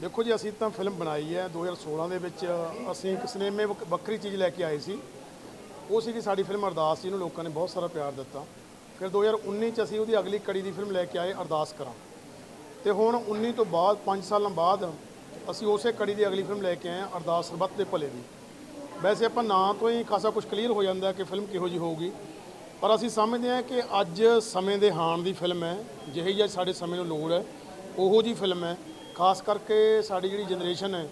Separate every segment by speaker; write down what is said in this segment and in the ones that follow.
Speaker 1: ਦੇਖੋ ਜੀ, ਅਸੀਂ ਤਾਂ ਫਿਲਮ ਬਣਾਈ ਹੈ 2016 ਦੇ ਵਿੱਚ। ਅਸੀਂ ਇੱਕ ਸਿਨੇਮੇ ਵਕ- ਵੱਖਰੀ ਚੀਜ਼ ਲੈ ਕੇ ਆਏ ਸੀ। ਉਹ ਸੀਗੀ ਸਾਡੀ ਫਿਲਮ ਅਰਦਾਸ, ਜਿਹਨੂੰ ਲੋਕਾਂ ਨੇ ਬਹੁਤ ਸਾਰਾ ਪਿਆਰ ਦਿੱਤਾ। ਫਿਰ 2019 ਚ ਅਸੀਂ ਉਹਦੀ ਅਗਲੀ ਕੜੀ ਦੀ ਫਿਲਮ ਲੈ ਕੇ ਆਏ, ਅਰਦਾਸ ਕਰਾਂ। ਤੇ ਹੁਣ 19 ਤੋਂ ਬਾਅਦ 5 ਸਾਲਾਂ ਬਾਅਦ, ਅਸੀਂ ਉਸੇ ਕੜੀ ਦੀ ਅਗਲੀ ਫਿਲਮ ਲੈ ਕੇ ਆਏ ਹਾਂ, ਅਰਦਾਸ ਸਰਬੱਤ ਦੇ ਭਲੇ ਦੀ। ਵੈਸੇ ਆਪਾਂ ਨਾਂ ਤੋਂ ਹੀ ਖਾਸਾ ਕੁਝ ਕਲੀਅਰ ਹੋ ਜਾਂਦਾ ਕਿ ਫਿਲਮ ਕਿਹੋ ਜੀ ਹੋਊਗੀ। ਪਰ ਅਸੀਂ ਸਮਝਦੇ ਹਾਂ ਕਿ ਅੱਜ ਸਮੇਂ ਦੇ ਹਾਣ ਦੀ ਫਿਲਮ ਹੈ, ਜਿਹੀ ਜਿਹੀ ਸਾਡੇ ਸਮੇਂ ਨੂੰ ਲੋੜ ਹੈ, ਉਹੋ ਜੀ ਫਿਲਮ ਹੈ। ਖਾਸ ਕਰਕੇ ਸਾਡੀ ਜਿਹੜੀ ਜਨਰੇਸ਼ਨ ਹੈ,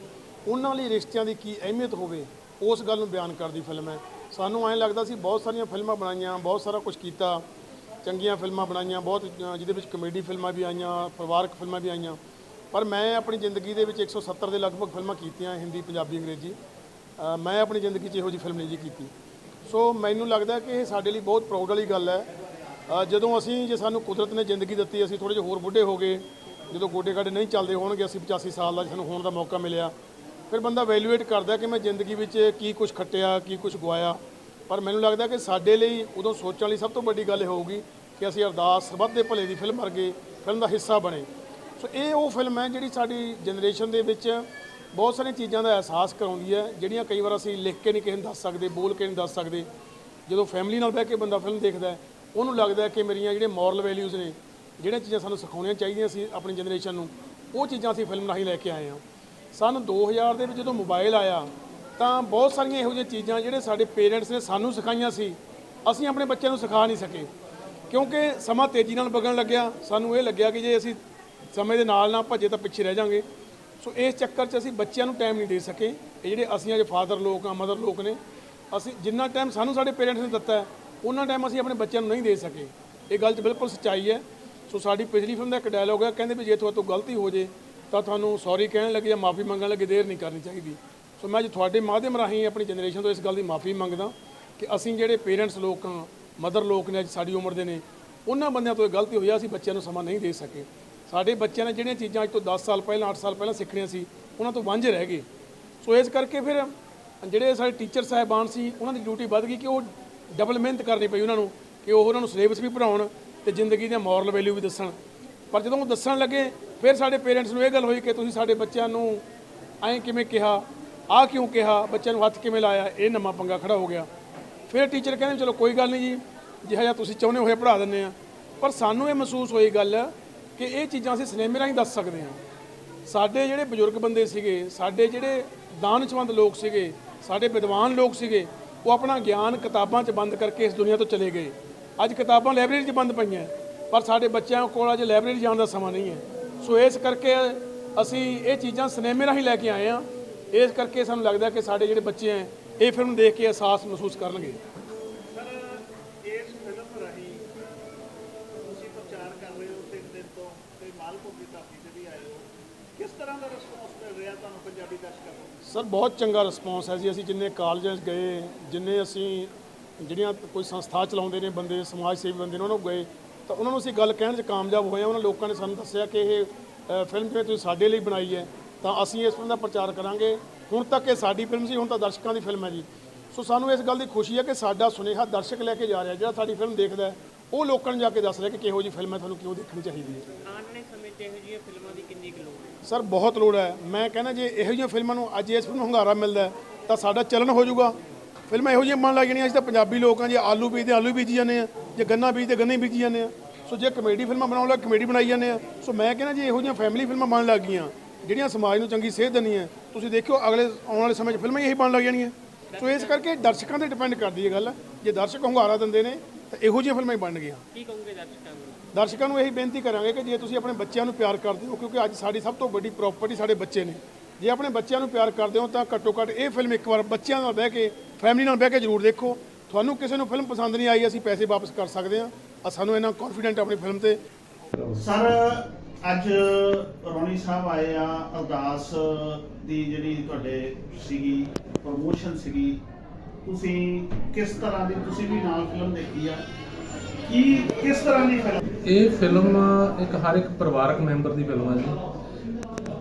Speaker 1: ਉਹਨਾਂ ਲਈ ਰਿਸ਼ਤਿਆਂ ਦੀ ਕੀ ਅਹਿਮੀਅਤ ਹੋਵੇ, ਉਸ ਗੱਲ ਨੂੰ ਬਿਆਨ ਕਰਦੀ ਫਿਲਮ ਹੈ। ਸਾਨੂੰ ਐਂ ਲੱਗਦਾ ਸੀ ਬਹੁਤ ਸਾਰੀਆਂ ਫਿਲਮਾਂ ਬਣਾਈਆਂ, ਬਹੁਤ ਸਾਰਾ ਕੁਝ ਕੀਤਾ, ਚੰਗੀਆਂ ਫਿਲਮਾਂ ਬਣਾਈਆਂ, ਬਹੁਤ ਜਿਹਦੇ ਵਿੱਚ ਕਮੇਡੀ ਫਿਲਮਾਂ ਵੀ ਆਈਆਂ, ਪਰਿਵਾਰਕ ਫਿਲਮਾਂ ਵੀ ਆਈਆਂ। ਪਰ ਮੈਂ ਆਪਣੀ ਜ਼ਿੰਦਗੀ ਦੇ ਵਿੱਚ 170 ਦੇ ਲਗਭਗ ਫਿਲਮਾਂ ਕੀਤੀਆਂ, ਹਿੰਦੀ, ਪੰਜਾਬੀ, ਅੰਗਰੇਜ਼ੀ। ਮੈਂ ਆਪਣੀ ਜ਼ਿੰਦਗੀ 'ਚ ਇਹੋ ਜਿਹੀ ਫਿਲਮ ਨਹੀਂ ਜੀ ਕੀਤੀ। ਸੋ ਮੈਨੂੰ ਲੱਗਦਾ ਕਿ ਇਹ ਸਾਡੇ ਲਈ ਬਹੁਤ ਪ੍ਰਾਊਡ ਵਾਲੀ ਗੱਲ ਹੈ। ਜਦੋਂ ਅਸੀਂ, ਜੇ ਸਾਨੂੰ ਕੁਦਰਤ ਨੇ ਜ਼ਿੰਦਗੀ ਦਿੱਤੀ, ਅਸੀਂ ਥੋੜੇ ਜਿਹੇ ਹੋਰ ਬੁੱਢੇ ਹੋ ਗਏ ਜਦੋਂ ਗੋਡੇ ਗਾਡੇ ਨਹੀਂ ਚੱਲਦੇ ਹੋਣਗੇ, ਅਸੀਂ 85 ਸਾਲ ਦਾ ਸਾਨੂੰ ਹੋਣ ਦਾ ਮੌਕਾ ਮਿਲਿਆ, ਫਿਰ ਬੰਦਾ ਵੈਲਿਊਏਟ ਕਰਦਾ ਕਿ ਮੈਂ ਜ਼ਿੰਦਗੀ ਵਿੱਚ ਕੀ ਕੁਝ ਖੱਟਿਆ, ਕੀ ਕੁਝ ਗਵਾਇਆ। ਪਰ ਮੈਨੂੰ ਲੱਗਦਾ ਕਿ ਸਾਡੇ ਲਈ ਉਦੋਂ ਸੋਚਣ ਲਈ ਸਭ ਤੋਂ ਵੱਡੀ ਗੱਲ ਇਹ ਹੋਊਗੀ ਕਿ ਅਸੀਂ ਅਰਦਾਸ ਸਰਬੱਤ ਦੇ ਭਲੇ ਦੀ ਫਿਲਮ ਵਰਗੇ ਫਿਲਮ ਦਾ ਹਿੱਸਾ ਬਣੇ। ਸੋ ਇਹ ਉਹ ਫਿਲਮ ਹੈ ਜਿਹੜੀ ਸਾਡੀ ਜਨਰੇਸ਼ਨ ਦੇ ਵਿੱਚ ਬਹੁਤ ਸਾਰੀਆਂ ਚੀਜ਼ਾਂ ਦਾ ਅਹਿਸਾਸ ਕਰਾਉਂਦੀ ਹੈ, ਜਿਹੜੀਆਂ ਕਈ ਵਾਰ ਅਸੀਂ ਲਿਖ ਕੇ ਨਹੀਂ ਕਿਸੇ ਨੂੰ ਦੱਸ ਸਕਦੇ, ਬੋਲ ਕੇ ਨਹੀਂ ਦੱਸ ਸਕਦੇ। ਜਦੋਂ ਫੈਮਿਲੀ ਨਾਲ ਬਹਿ ਕੇ ਬੰਦਾ ਫਿਲਮ ਦੇਖਦਾ ਉਹਨੂੰ ਲੱਗਦਾ ਕਿ ਮੇਰੀਆਂ ਜਿਹੜੀਆਂ ਮੋਰਲ ਵੈਲਿਊਜ਼ ਨੇ ਜਿਹੜੀਆਂ ਚੀਜ਼ਾਂ ਸਾਨੂੰ ਸਿਖਾਉਣੀਆਂ ਚਾਹੀਦੀਆਂ ਸੀ ਆਪਣੀ ਜਨਰੇਸ਼ਨ ਨੂੰ, ਉਹ ਚੀਜ਼ਾਂ ਅਸੀਂ ਫਿਲਮ ਰਾਹੀਂ ਲੈ ਕੇ ਆਏ ਹਾਂ। ਸਨ 2000 ਦੇ ਵਿੱਚ ਜਦੋਂ ਮੋਬਾਈਲ ਆਇਆ, ਤਾਂ ਬਹੁਤ ਸਾਰੀਆਂ ਇਹੋ ਜਿਹੀਆਂ ਚੀਜ਼ਾਂ ਜਿਹੜੇ ਸਾਡੇ ਪੇਰੈਂਟਸ ਨੇ ਸਾਨੂੰ ਸਿਖਾਈਆਂ ਸੀ, ਅਸੀਂ ਆਪਣੇ ਬੱਚਿਆਂ ਨੂੰ ਸਿਖਾ ਨਹੀਂ ਸਕੇ। ਕਿਉਂਕਿ ਸਮਾਂ ਤੇਜ਼ੀ ਨਾਲ ਵਗਣ ਲੱਗਿਆ, ਸਾਨੂੰ ਇਹ ਲੱਗਿਆ ਕਿ ਜੇ ਅਸੀਂ ਸਮੇਂ ਦੇ ਨਾਲ ਨਾ ਭੱਜੇ ਤਾਂ ਪਿੱਛੇ ਰਹਿ ਜਾਾਂਗੇ। ਸੋ ਇਸ ਚੱਕਰ 'ਚ ਅਸੀਂ ਬੱਚਿਆਂ ਨੂੰ ਟਾਈਮ ਨਹੀਂ ਦੇ ਸਕੇ। ਇਹ ਜਿਹੜੇ ਅਸੀਂ ਅੱਜ ਫਾਦਰ ਲੋਕ ਆ ਮਦਰ ਲੋਕ ਨੇ, ਅਸੀਂ ਜਿੰਨਾ ਟਾਈਮ ਸਾਨੂੰ ਸਾਡੇ ਪੇਰੈਂਟਸ ਨੇ ਦਿੱਤਾ, ਉਹਨਾਂ ਟਾਈਮ ਅਸੀਂ ਆਪਣੇ ਬੱਚਿਆਂ ਨੂੰ ਨਹੀਂ ਦੇ ਸਕੇ। ਇਹ ਗੱਲ 'ਚ ਬਿਲਕੁਲ ਸੱਚਾਈ ਹੈ। ਸੋ ਸਾਡੀ ਪਿਛਲੀ ਫਿਲਮ ਦਾ ਇੱਕ ਡਾਇਲੋਗ ਹੈ ਕਹਿੰਦੇ ਵੀ ਜੇ ਤੁਹਾਡੇ ਤੋਂ ਗਲਤੀ ਹੋ ਜੇ, ਤਾਂ ਤੁਹਾਨੂੰ ਸੌਰੀ ਕਹਿਣ ਲੱਗੇ ਜਾਂ ਮਾਫੀ ਮੰਗਣ ਲੱਗੇ, ਦੇਰ ਨਹੀਂ ਕਰਨੀ ਚਾਹੀਦੀ। ਸੋ ਮੈਂ ਅੱਜ ਤੁਹਾਡੇ ਮਾਧਿਅਮ ਰਾਹੀਂ ਆਪਣੀ ਜਨਰੇਸ਼ਨ ਤੋਂ ਇਸ ਗੱਲ ਦੀ ਮਾਫੀ ਮੰਗਦਾ ਕਿ ਅਸੀਂ ਜਿਹੜੇ ਪੇਰੈਂਟਸ ਲੋਕ ਹਾਂ ਮਦਰ ਲੋਕ ਨੇ ਅੱਜ ਸਾਡੀ ਉਮਰ ਦੇ ਨੇ, ਉਹਨਾਂ ਬੰਦਿਆਂ ਤੋਂ ਇਹ ਗਲਤੀ ਹੋਈ ਆ, ਅਸੀਂ ਬੱਚਿਆਂ ਨੂੰ ਸਮਾਂ ਨਹੀਂ ਦੇ ਸਕੇ। ਸਾਡੇ ਬੱਚਿਆਂ ਨੇ ਜਿਹੜੀਆਂ ਚੀਜ਼ਾਂ ਅੱਜ ਤੋਂ 10 ਸਾਲ ਪਹਿਲਾਂ 8 ਸਾਲ ਪਹਿਲਾਂ ਸਿੱਖਣੀਆਂ ਸੀ, ਉਹਨਾਂ ਤੋਂ ਵਾਂਝੇ ਰਹਿ ਗਏ। ਸੋ ਇਸ ਕਰਕੇ ਫਿਰ ਜਿਹੜੇ ਸਾਡੇ ਟੀਚਰ ਸਾਹਿਬਾਨ ਸੀ, ਉਹਨਾਂ ਦੀ ਡਿਊਟੀ ਵੱਧ ਗਈ ਕਿ ਉਹ ਡਬਲ ਮਿਹਨਤ ਕਰਨੀ ਪਈ ਉਹਨਾਂ ਨੂੰ, ਕਿ ਉਹ ਉਹਨਾਂ ਨੂੰ ਸਿਲੇਬਸ ਵੀ ਪੜਾਉਣ ਤੇ ਜ਼ਿੰਦਗੀ ਦੀਆਂ ਮੋਰਲ ਵੈਲਿਊ ਵੀ ਦੱਸਣ। ਪਰ ਜਦੋਂ ਉਹ ਦੱਸਣ ਲੱਗੇ, ਫਿਰ ਸਾਡੇ ਪੇਰੈਂਟਸ ਨੂੰ ਇਹ ਗੱਲ ਹੋਈ ਕਿ ਤੁਸੀਂ ਸਾਡੇ ਬੱਚਿਆਂ ਨੂੰ ਐਂ ਕਿਵੇਂ ਕਿਹਾ, ਆਹ ਕਿਉਂ ਕਿਹਾ, ਬੱਚਿਆਂ ਨੂੰ ਹੱਥ ਕਿਵੇਂ ਲਾਇਆ, ਇਹ ਨਵਾਂ ਪੰਗਾ ਖੜਾ ਹੋ ਗਿਆ। ਫਿਰ ਟੀਚਰ ਕਹਿੰਦੇ, ਚਲੋ ਕੋਈ ਗੱਲ ਨਹੀਂ ਜੀ, ਜਿਹਾ ਜਿਹਾ ਤੁਸੀਂ ਚਾਹੁੰਦੇ ਹੋਏ ਪੜ੍ਹਾ ਦਿੰਦੇ ਆ। ਪਰ ਸਾਨੂੰ ਇਹ ਮਹਿਸੂਸ ਹੋਈ ਗੱਲ ਕਿ ਇਹ ਚੀਜ਼ਾਂ ਅਸੀਂ ਸਿਨੇਮੇ ਰਾਹੀਂ ਦੱਸ ਸਕਦੇ ਹਾਂ। ਸਾਡੇ ਜਿਹੜੇ ਬਜ਼ੁਰਗ ਬੰਦੇ ਸੀਗੇ, ਸਾਡੇ ਜਿਹੜੇ ਦਾਨਸ਼ਮੰਦ ਲੋਕ ਸੀਗੇ, ਸਾਡੇ ਵਿਦਵਾਨ ਲੋਕ ਸੀਗੇ, ਉਹ ਆਪਣਾ ਗਿਆਨ ਕਿਤਾਬਾਂ 'ਚ ਬੰਦ ਕਰਕੇ ਇਸ ਦੁਨੀਆ ਤੋਂ ਚਲੇ ਗਏ। ਅੱਜ ਕਿਤਾਬਾਂ ਲਾਇਬ੍ਰੇਰੀ 'ਚ ਬੰਦ ਪਈਆਂ ਪਰ ਸਾਡੇ ਬੱਚਿਆਂ ਕੋਲ ਅੱਜ ਲਾਇਬ੍ਰੇਰੀ ਜਾਣ ਦਾ ਸਮਾਂ ਨਹੀਂ ਹੈ। ਸੋ ਇਸ ਕਰਕੇ ਅਸੀਂ ਇਹ ਚੀਜ਼ਾਂ ਸਿਨੇਮੇ ਰਾਹੀਂ ਲੈ ਕੇ ਆਏ ਆ ਇਸ ਕਰਕੇ ਸਾਨੂੰ ਲੱਗਦਾ ਕਿ ਸਾਡੇ ਜਿਹੜੇ ਬੱਚੇ ਆ ਇਹ ਫਿਲਮ ਦੇਖ ਕੇ ਅਹਿਸਾਸ ਮਹਿਸੂਸ ਕਰਨਗੇ।
Speaker 2: ਸਰ ਇਸ ਫਿਲਮ ਰਾਹੀਂ ਤੁਸੀਂ ਪ੍ਰਚਾਰ ਕਰ ਰਹੇ ਹੋ ਤਿੰਨ ਦਿਨ ਤੋਂ ਤੇ ਮਾਲਪੁਰ ਦੀ ਧਰਤੀ ਤੇ ਵੀ ਆਏ ਹੋ। ਕਿਸ ਤਰ੍ਹਾਂ ਦਾ ਰਿਸਪੌਂਸ ਮਿਲ ਰਿਹਾ ਤੁਹਾਨੂੰ ਪੰਜਾਬੀ ਦਰਸ਼ਕਾਂ ਨੂੰ?
Speaker 1: ਸਰ ਬਹੁਤ ਚੰਗਾ ਰਿਸਪੌਂਸ ਹੈ ਜੀ। ਅਸੀਂ ਜਿੰਨੇ ਕਾਲਜਾਂ 'ਚ ਗਏ ਜਿੰਨੇ ਅਸੀਂ ਜਿਹੜੀਆਂ ਕੋਈ ਸੰਸਥਾ ਚਲਾਉਂਦੇ ਨੇ ਬੰਦੇ ਸਮਾਜ ਸੇਵੀ ਬੰਦੇ ਨੇ ਉਹਨਾਂ ਨੂੰ ਗਏ ਤਾਂ ਉਹਨਾਂ ਨੂੰ ਅਸੀਂ ਗੱਲ ਕਹਿਣ 'ਚ ਕਾਮਯਾਬ ਹੋਏ ਉਹਨਾਂ ਲੋਕਾਂ ਨੇ ਸਾਨੂੰ ਦੱਸਿਆ ਕਿ ਇਹ ਫਿਲਮ ਜਿਵੇਂ ਤੁਸੀਂ ਸਾਡੇ ਲਈ ਬਣਾਈ ਹੈ ਤਾਂ ਅਸੀਂ ਇਸ ਫਿਲਮ ਦਾ ਪ੍ਰਚਾਰ ਕਰਾਂਗੇ। ਹੁਣ ਤੱਕ ਇਹ ਸਾਡੀ ਫਿਲਮ ਸੀ ਹੁਣ ਤਾਂ ਦਰਸ਼ਕਾਂ ਦੀ ਫਿਲਮ ਹੈ ਜੀ। ਸੋ ਸਾਨੂੰ ਇਸ ਗੱਲ ਦੀ ਖੁਸ਼ੀ ਹੈ ਕਿ ਸਾਡਾ ਸੁਨੇਹਾ ਦਰਸ਼ਕ ਲੈ ਕੇ ਜਾ ਰਿਹਾ ਜਿਹੜਾ ਸਾਡੀ ਫਿਲਮ ਦੇਖਦਾ ਉਹ ਲੋਕਾਂ ਨੂੰ ਜਾ ਕੇ ਦੱਸ ਰਿਹਾ ਕਿ ਕਿਹੋ ਜੀ ਫਿਲਮ ਹੈ ਤੁਹਾਨੂੰ ਕਿਉਂ ਦੇਖਣੀ ਚਾਹੀਦੀ ਹੈ।
Speaker 3: ਆਉਣ ਵਾਲੇ ਸਮੇਂ 'ਚ ਇਹੋ ਜਿਹੀਆਂ ਫਿਲਮਾਂ ਦੀ ਕਿੰਨੀ ਕੁ ਲੋੜ ਹੈ?
Speaker 1: ਸਰ ਬਹੁਤ ਲੋੜ ਹੈ। ਮੈਂ ਕਹਿੰਦਾ ਜੇ ਇਹੋ ਜਿਹੀਆਂ ਫਿਲਮਾਂ ਨੂੰ ਅੱਜ ਇਸ ਫਿਲਮ ਨੂੰ ਹੰਗਾਰਾ ਮਿਲਦਾ ਤਾਂ ਸਾਡਾ ਚੱਲਣ ਹੋ ਜਾਊਗਾ। ਫਿਲਮਾਂ ਇਹੋ ਜਿਹੀਆਂ ਬਣ ਲੱਗ ਜਾਣੀਆਂ ਅਸੀਂ ਤਾਂ ਪੰਜਾਬੀ ਲੋਕ ਹਾਂ ਜੇ ਆਲੂ ਬੀਜਦੇ ਆਲੂ ਬੀਜੀ ਜਾਂਦੇ ਆ ਜੇ ਗੰਨਾ ਬੀਜਦੇ ਗੰਨੇ ਬੀਜੀ ਜਾਂਦੇ ਆ। ਸੋ ਜੇ ਕਮੇਡੀ ਫਿਲਮਾਂ ਬਣਾਉਣ ਲੱਗ ਕਮੇਡੀ ਬਣਾਈ ਜਾਂਦੇ ਆ। ਸੋ ਮੈਂ ਕਹਿੰਦਾ ਜੇ ਇਹੋ ਜਿਹੀਆਂ ਫੈਮਿਲੀ ਫਿਲਮਾਂ ਬਣਨ ਲੱਗ ਗਈਆਂ ਜਿਹੜੀਆਂ ਸਮਾਜ ਨੂੰ ਚੰਗੀ ਸੇਧ ਦਿੰਦੀਆਂ। ਤੁਸੀਂ ਦੇਖਿਓ ਅਗਲੇ ਆਉਣ ਵਾਲੇ ਸਮੇਂ 'ਚ ਫਿਲਮਾਂ ਹੀ ਇਹੀ ਬਣਨ ਲੱਗ ਜਾਣੀਆਂ। ਸੋ ਇਸ ਕਰਕੇ ਦਰਸ਼ਕਾਂ ਤੇ ਡਿਪੈਂਡ ਕਰਦੀ ਹੈ ਗੱਲ। ਜੇ ਦਰਸ਼ਕ ਹੰਗਾਰਾ ਦਿੰਦੇ ਨੇ ਤਾਂ ਇਹੋ ਜਿਹੀਆਂ ਫਿਲਮਾਂ ਹੀ ਬਣਨਗੀਆਂ
Speaker 3: ਕੀ ਕਹੋਗੇ ਦਰਸ਼ਕਾਂ ਨੂੰ?
Speaker 1: ਦਰਸ਼ਕਾਂ ਨੂੰ ਇਹੀ ਬੇਨਤੀ ਕਰਾਂਗੇ ਕਿ ਜੇ ਤੁਸੀਂ ਆਪਣੇ ਬੱਚਿਆਂ ਨੂੰ ਪਿਆਰ ਕਰਦੇ ਹੋ ਕਿਉਂਕਿ ਅੱਜ ਸਾਡੀ ਸਭ ਤੋਂ ਵੱਡੀ ਪ੍ਰਾਪਰਟੀ ਸਾਡੇ ਬੱਚੇ ਨੇ। ਜੇ ਆਪਣੇ ਬੱਚਿਆਂ ਨੂੰ ਪਿਆਰ ਕਰਦੇ ਹੋ ਤਾਂ ਘੱਟੋ ਘੱਟ ਇਹ ਫਿਲਮ ਇੱਕ ਵਾਰ ਬੱਚਿਆਂ ਨਾਲ ਬਹਿ ਕੇ ਫੈਮਿਲੀ ਨਾਲ ਬਹਿ ਕੇ ਜ਼ਰੂਰ ਦੇਖੋ। ਤੁਹਾਨੂੰ ਕਿਸੇ ਨੂੰ ਫਿਲਮ ਪਸੰਦ ਨਹੀਂ ਆਈ ਅਸੀਂ ਪੈਸੇ ਵਾਪਸ ਕਰ ਸਕਦੇ ਹਾਂ। ਆ ਸਾਨੂੰ ਇਹਨਾਂ ਕੌਨਫੀਡੈਂਟ ਆਪਣੀ ਫਿਲਮ ਤੇ
Speaker 2: ਸਰ ਅੱਜ ਰੋਣੀ ਸਾਹਿਬ ਆਏ ਆ ਅਰਦਾਸ ਦੀ ਜਿਹੜੀ ਤੁਹਾਡੇ ਸੀਗੀ ਪ੍ਰੋਮੋਸ਼ਨ ਸੀਗੀ। ਤੁਸੀਂ ਕਿਸ ਤਰ੍ਹਾਂ ਦੀ ਤੁਸੀਂ ਵੀ ਨਾਲ ਫਿਲਮ ਦੇਖੀ ਆ। ਕੀ ਕਿਸ ਤਰ੍ਹਾਂ ਦੀ ਫਿਲਮ
Speaker 4: ਇਹ ਫਿਲਮ ਇੱਕ ਹਰ ਇੱਕ ਪਰਿਵਾਰਕ ਮੈਂਬਰ ਦੀ ਫਿਲਮ ਹੈ ਜੀ।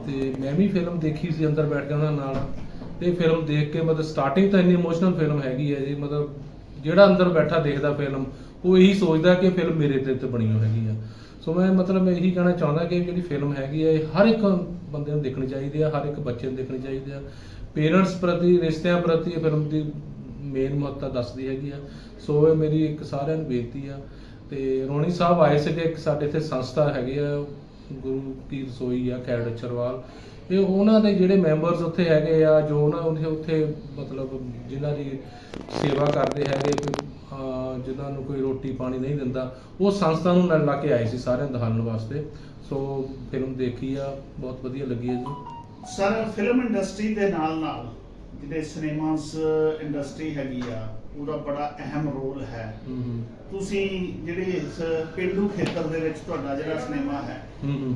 Speaker 4: ਤੇ ਮੈਂ ਵੀ ਫਿਲਮ ਦੇਖੀ ਸੀ ਅੰਦਰ ਬੈਠ ਕੇ ਉਹਨਾਂ ਨਾਲ। ਤੇ ਫਿਲਮ ਦੇਖ ਕੇ ਮਤਲਬ ਸਟਾਰਟਿੰਗ ਤਾਂ ਇੰਨੀ ਇਮੋਸ਼ਨਲ ਫਿਲਮ ਹੈਗੀ ਹੈ ਜੀ, ਮਤਲਬ ਜਿਹੜਾ ਅੰਦਰ ਬੈਠਾ ਦੇਖਦਾ ਫਿਲਮ ਉਹ ਇਹੀ ਸੋਚਦਾ ਕਿ ਫਿਲਮ ਮੇਰੇ ਤੇ ਤੇ ਬਣੀ ਹੈਗੀ ਆ। ਸੋ ਮੈਂ ਮਤਲਬ ਇਹੀ ਕਹਿਣਾ ਚਾਹੁੰਦਾ ਕਿ ਜਿਹੜੀ ਫਿਲਮ ਹੈਗੀ ਹੈ ਇਹ ਹਰ ਇੱਕ ਬੰਦੇ ਨੂੰ ਦੇਖਣੀ ਚਾਹੀਦੀ ਹੈ ਹਰ ਇੱਕ ਬੱਚੇ ਨੂੰ ਦੇਖਣੀ ਚਾਹੀਦੀ ਹੈ ਪੇਰੈਂਟਸ ਪ੍ਰਤੀ, ਰਿਸ਼ਤਿਆਂ ਪ੍ਰਤੀ ਇਹ ਫਿਲਮ ਦੀ ਮੇਨ ਮਹੱਤਤਾ ਦੱਸਦੀ ਹੈਗੀ ਆ। ਸੋ ਇਹ ਮੇਰੀ ਇੱਕ ਸਾਰਿਆਂ ਨੂੰ ਬੇਨਤੀ ਆ। ਤੇ ਰੋਣੀ ਸਾਹਿਬ ਆਏ ਸੀਗੇ ਇੱਕ ਸਾਡੇ ਇੱਥੇ ਸੰਸਥਾ ਹੈਗੀ ਆ, ਗੁਰੂ ਕੀ ਰਸੋਈ ਆ ਖੈੜ ਅਚਰਵਾਲ ਇਹ ਉਹਨਾਂ ਦੇ ਜਿਹੜੇ ਮੈਂਬਰਸ ਉੱਥੇ ਹੈਗੇ ਆ ਜੋ ਉਹਨਾਂ ਉੱਥੇ ਉੱਥੇ ਮਤਲਬ ਜਿਨ੍ਹਾਂ ਦੀ ਸੇਵਾ ਕਰਦੇ ਹੈਗੇ ਕੋਈ, ਜਿਨ੍ਹਾਂ ਨੂੰ ਕੋਈ ਰੋਟੀ ਪਾਣੀ ਨਹੀਂ ਦਿੰਦਾ ਉਹ ਸੰਸਥਾ ਨੂੰ ਨਾਲ ਲਾ ਕੇ ਆਏ ਸੀ ਸਾਰਿਆਂ ਨੂੰ ਦਿਖਾਉਣ ਵਾਸਤੇ। ਸੋ ਫਿਲਮ ਦੇਖੀ ਆ ਬਹੁਤ ਵਧੀਆ ਲੱਗੀ ਹੈ ਜੀ।
Speaker 2: ਸਰ ਫਿਲਮ ਇੰਡਸਟਰੀ ਦੇ ਨਾਲ ਨਾਲ ਜਿਹੜੇ ਸਿਨੇਮਾਸ ਇੰਡਸਟਰੀ ਹੈਗੀ ਆ ਉਹਦਾ ਬੜਾ ਅਹਿਮ ਰੋਲ ਹੈ। ਤੁਸੀਂ ਜਿਹੜੇ ਇਸ ਪਿੰਡੂ ਖੇਤਰ ਦੇ ਵਿੱਚ ਤੁਹਾਡਾ ਜਿਹੜਾ ਸਿਨੇਮਾ ਹੈ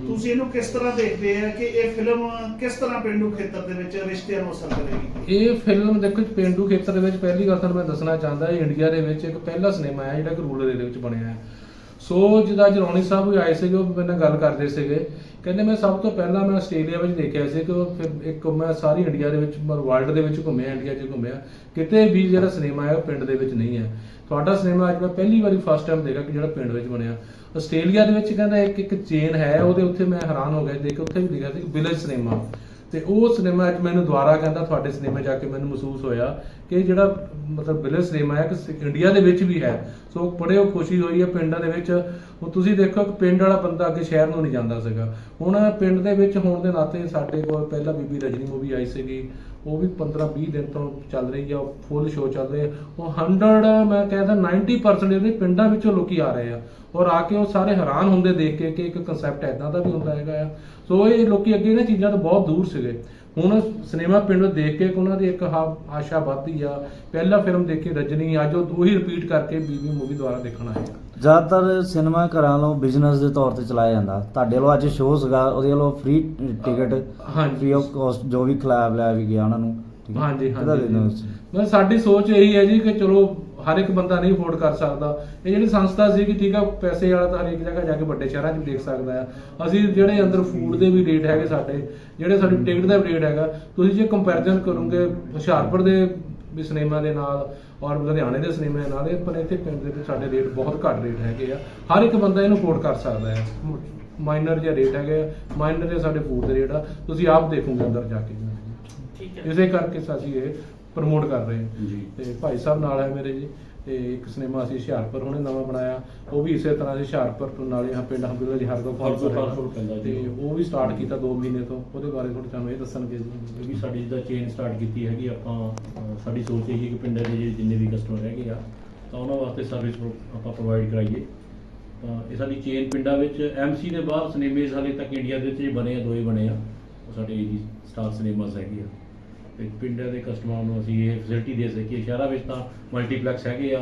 Speaker 2: ਤੁਸੀਂ ਇਹਨੂੰ ਕਿਸ ਤਰ੍ਹਾਂ ਦੇਖਦੇ ਆ ਕਿ ਇਹ ਫਿਲਮ ਕਿਸ ਤਰ੍ਹਾਂ ਪਿੰਡੂ ਖੇਤਰ ਦੇ ਵਿੱਚ ਰਿਸ਼ਤਿਆਂ ਨੂੰ ਅਸਰ ਕਰੇਗੀ?
Speaker 4: ਇਹ ਫਿਲਮ ਦੇਖੋ ਪੇਂਡੂ ਖੇਤਰ ਦੇ ਵਿੱਚ ਪਹਿਲੀ ਗੱਲ ਤੁਹਾਨੂੰ ਮੈਂ ਦੱਸਣਾ ਚਾਹੁੰਦਾ ਇਹ ਇੰਡੀਆ ਦੇ ਵਿੱਚ ਇੱਕ ਪਹਿਲਾ ਸਿਨੇਮਾ ਹੈ ਜਿਹੜਾ ਕਿ ਰੂਰਲ ਏਰੀਆ ਵਿੱਚ ਬਣਿਆ ਹੈ। ਸੋ ਜਿਹਦਾ ਅੱਜ ਰੌਣੀ ਸਾਹਿਬ ਵੀ ਆਏ ਸੀਗੇ, ਉਹ ਮੇਰੇ ਨਾਲ ਗੱਲ ਕਰਦੇ ਸੀਗੇ। ਕਹਿੰਦੇ ਮੈਂ ਸਭ ਤੋਂ ਪਹਿਲਾਂ ਮੈਂ ਆਸਟ੍ਰੇਲੀਆ ਵਿੱਚ ਦੇਖਿਆ ਸੀ ਕਿ ਉਹ ਫਿਰ ਇੱਕ ਮੈਂ ਸਾਰੀ ਇੰਡੀਆ ਦੇ ਵਿੱਚ ਵਰਲਡ ਦੇ ਵਿੱਚ ਘੁੰਮਿਆ, ਇੰਡੀਆ 'ਚ ਘੁੰਮਿਆ। ਕਿਤੇ ਵੀ ਜਿਹੜਾ ਸਿਨੇਮਾ ਹੈ, ਉਹ ਪਿੰਡ ਦੇ ਵਿੱਚ ਨਹੀਂ ਹੈ। ਤੁਹਾਡਾ ਸਿਨੇਮਾ ਅੱਜ ਮੈਂ ਪਹਿਲੀ ਵਾਰੀ ਫਸਟ ਟਾਈਮ ਦੇਖਿਆ ਕਿ ਜਿਹੜਾ ਪਿੰਡ ਵਿੱਚ ਬਣਿਆ। ਆਸਟ੍ਰੇਲੀਆ ਦੇ ਵਿੱਚ ਕਹਿੰਦਾ ਇੱਕ ਇੱਕ ਚੇਨ ਹੈ, ਉਹਦੇ ਉੱਥੇ ਮੈਂ ਹੈਰਾਨ ਹੋ ਗਿਆ। ਦੇਖ, ਉੱਥੇ ਵੀ ਲਿਖਿਆ ਸੀ ਵਿਲੇਜ ਸਿਨੇਮਾ ਤੇ ਉਹ ਸਿਨੇਮਾ ਅੱਜ ਮੈਨੂੰ ਦੁਬਾਰਾ ਕਹਿੰਦਾ ਤੁਹਾਡੇ ਸਿਨੇਮਾ ਜਾ ਕੇ ਮੈਨੂੰ ਮਹਿਸੂਸ ਹੋਇਆ ਕਿ ਜਿਹੜਾ, ਮਤਲਬ ਵਿਲੇਜ ਸਿਨੇਮਾ ਹੈ ਕਿ ਇੰਡੀਆ ਦੇ ਵਿੱਚ ਵੀ ਹੈ। ਸੋ ਬੜੇ ਉਹ ਖੁਸ਼ੀ ਹੋਈ ਹੈ ਪਿੰਡਾਂ ਦੇ ਵਿੱਚ। ਹੁਣ ਤੁਸੀਂ ਦੇਖੋ ਕਿ ਪਿੰਡ ਵਾਲਾ ਬੰਦਾ ਅੱਗੇ ਸ਼ਹਿਰ ਨੂੰ ਨਹੀਂ ਜਾਂਦਾ ਸੀਗਾ। ਹੁਣ ਪਿੰਡ ਦੇ ਵਿੱਚ ਹੋਣ ਦੇ ਨਾਤੇ ਸਾਡੇ ਕੋਲ ਪਹਿਲਾਂ ਬੀਬੀ ਰਜਨੀ ਮੂਵੀ ਆਈ ਸੀਗੀ। ਉਹ ਵੀ 15 20 ਦਿਨ ਤੋਂ ਚੱਲ ਰਹੀ ਆ ਫੁੱਲ ਸ਼ੋਅ ਚੱਲ ਰਹੇ ਆ। ਉਹ 100 ਮੈਂ ਕਹਿੰਦਾ 90% ਇਹਦੇ ਪਿੰਡਾਂ ਵਿੱਚੋਂ ਲੋਕੀ ਆ ਰਹੇ ਆ। ਔਰ ਆ ਕੇ ਉਹ ਸਾਰੇ ਹੈਰਾਨ ਹੁੰਦੇ ਦੇਖ ਕੇ ਕਿ ਇੱਕ ਕਨਸੈਪਟ ਐਦਾਂ ਦਾ ਵੀ ਹੁੰਦਾ ਹੈਗਾ ਆ। ਸੋ ਇਹ ਲੋਕੀ ਅੱਗੇ ਇਹਨਾਂ ਚੀਜ਼ਾਂ ਤੋਂ ਬਹੁਤ ਦੂਰ ਸੀਗੇ। ਹੁਣ ਸਿਨੇਮਾ ਪਿੰਡ ਨੂੰ ਦੇਖ ਕੇ ਉਹਨਾਂ ਦੀ ਇੱਕ ਹਾ- ਆਸ਼ਾ ਵੱਧਦੀ ਆ ਪਹਿਲਾ ਫਿਲਮ ਦੇਖੀ ਰਜਨੀ ਅੱਜ ਉਹ ਉਹੀ ਰਿਪੀਟ ਕਰਕੇ ਬੀਬੀ ਮੂਵੀ ਦੁਬਾਰਾ ਦੇਖਣ ਆ
Speaker 5: ਜ਼ਿਆਦਾਤਰ ਸਿਨੇਮਾ ਘਰਾਂ ਵੱਲੋਂ ਬਿਜ਼ਨਸ ਦੇ ਤੌਰ ਤੇ ਚਲਾਇਆ ਜਾਂਦਾ ਤੁਹਾਡੇ ਵੱਲੋਂ ਅੱਜ ਸ਼ੋਅ ਸੀਗਾ ਉਹਦੇ ਵੱਲੋਂ free ticket. Free of cost ਜੋ ਵੀ ਖਿਲਾਇਆ ਪਿਲਾਇਆ ਵੀ ਗਿਆ ਉਹਨਾਂ ਨੂੰ ਹੈ?
Speaker 4: ਹਾਂਜੀ ਹਾਂਜੀ। ਮੈਂ ਸਾਡੀ ਸੋਚ ਇਹੀ ਹੈ ਜੀ ਕਿ ਚਲੋ ਹਰ ਇੱਕ ਬੰਦਾ ਨਹੀਂ ਅਫੋਰਡ ਕਰ ਸਕਦਾ। ਇਹ ਜਿਹੜੀ ਸੰਸਥਾ ਸੀ ਕਿ ਠੀਕ ਆ ਪੈਸੇ ਵਾਲਾ ਤਾਂ ਹਰੇਕ ਜਗ੍ਹਾ ਜਾ ਕੇ ਵੱਡੇ ਸ਼ਹਿਰਾਂ 'ਚ ਦੇਖ ਸਕਦਾ ਆ। ਅਸੀਂ ਜਿਹੜੇ ਅੰਦਰ ਫੂਡ ਦੇ ਵੀ ਰੇਟ ਹੈਗੇ ਸਾਡੇ ਜਿਹੜੇ ਸਾਡੀ ਟਿਕਟ ਦਾ ਰੇਟ ਹੈਗਾ ਤੁਸੀਂ ਜੇ ਕੰਪੈਰੀਜ਼ਨ ਕਰੋਗੇ ਹੁਸ਼ਿਆਰਪੁਰ ਦੇ ਵੀ ਸਿਨੇਮਾ ਦੇ ਨਾਲ ਔਰ ਲੁਧਿਆਣੇ ਦੇ ਸਿਨੇਮਾ ਦੇ ਨਾਲ ਇਹ ਪਰ ਇੱਥੇ ਪਿੰਡ ਦੇ ਵਿੱਚ ਸਾਡੇ ਰੇਟ ਬਹੁਤ ਘੱਟ ਰੇਟ ਹੈਗੇ ਆ। ਹਰ ਇੱਕ ਬੰਦਾ ਇਹਨੂੰ ਅਫੋਰਡ ਕਰ ਸਕਦਾ ਹੈ ਮਾਈਨਰ ਜਿਹਾ ਰੇਟ ਹੈਗੇ ਮਾਈਨਰ ਜਿਹਾ ਸਾਡੇ ਫੂਡ ਦੇ ਰੇਟ ਆ। ਤੁਸੀਂ ਆਪ ਦੇਖੋਗੇ ਅੰਦਰ ਜਾ ਕੇ।
Speaker 3: ਠੀਕ ਹੈ।
Speaker 4: ਇਸੇ ਕਰਕੇ ਅਸੀਂ ਇਹ ਪ੍ਰਮੋਟ ਕਰ ਰਹੇ ਹਾਂ।
Speaker 2: ਜੀ।
Speaker 4: ਤੇ ਭਾਈ ਸਾਹਿਬ ਨਾਲ ਹੈ ਮੇਰੇ ਜੀ ਤੇ ਇੱਕ ਸਿਨੇਮਾ ਅਸੀਂ ਹੁਸ਼ਿਆਰਪੁਰ ਹੁਣੇ ਨਵਾਂ ਬਣਾਇਆ। ਉਹ ਵੀ ਇਸੇ ਤਰ੍ਹਾਂ ਦੇ ਹੁਸ਼ਿਆਰਪੁਰ ਤੋਂ ਨਾਲੇ ਹਾਂ ਪਿੰਡ ਹੰਬਿਲਾ ਜੀ ਹਰਗੋ
Speaker 6: ਜੀ।
Speaker 4: ਤੇ ਉਹ। ਵੀ ਸਟਾਰਟ ਕੀਤਾ 2 ਮਹੀਨੇ ਤੋਂ। ਉਹਦੇ ਬਾਰੇ ਥੋੜਾ ਤੁਹਾਨੂੰ ਇਹ ਦੱਸਣਗੇ ਜੀ।
Speaker 6: ਵੀ ਸਾਡੀ ਜਿੱਦਾਂ ਚੇਨ ਸਟਾਰਟ ਕੀਤੀ ਹੈਗੀ ਆਪਾਂ ਸਾਡੀ ਸੋਚ ਇਹ ਹੈ ਕਿ ਪਿੰਡਾਂ ਦੇ ਜਿਹੜੇ ਜਿੰਨੇ ਵੀ ਕਸਟਮਰ ਹੈਗੇ ਆ ਤਾਂ ਉਹਨਾਂ ਵਾਸਤੇ ਸਰਵਿਸ ਆਪਾਂ ਪ੍ਰੋਵਾਈਡ ਕਰਾਈਏ। ਤਾਂ ਇਹ ਸਾਡੀ ਚੇਨ ਪਿੰਡਾਂ ਵਿੱਚ ਐਮਸੀ ਦੇ ਬਾਹਰ ਸਿਨੇਮੇਜ਼ ਹਾਲੇ ਤੱਕ ਇੰਡੀਆ ਦੇ ਵਿੱਚ ਬਣੇ ਆ ਦੋਏ ਬਣੇ ਆ ਉਹ ਸਾਡੇ ਜੀ ਸਟਾਰ ਸਿਨੇਮਾਸ ਹੈਗੇ ਆ। ਤੇ ਪਿੰਡਾਂ ਦੇ ਕਸਟਮਰਾਂ ਨੂੰ ਅਸੀਂ ਇਹ ਫੈਸਿਲਿਟੀ ਦੇ ਸਕੀਏ, ਸ਼ਹਿਰਾਂ ਵਿੱਚ ਤਾਂ ਮਲਟੀਪਲੈਕਸ ਹੈਗੇ ਆ,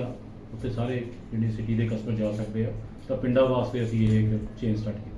Speaker 6: ਉੱਥੇ ਸਾਰੇ ਜਿਹੜੇ ਸਿਟੀ ਦੇ ਕਸਟਮਰ ਜਾ ਸਕਦੇ ਆ। ਤਾਂ ਪਿੰਡਾਂ ਵਾਸਤੇ ਅਸੀਂ ਇਹ ਇੱਕ ਚੇਨ ਸਟਾਰਟ ਕੀਤੀ।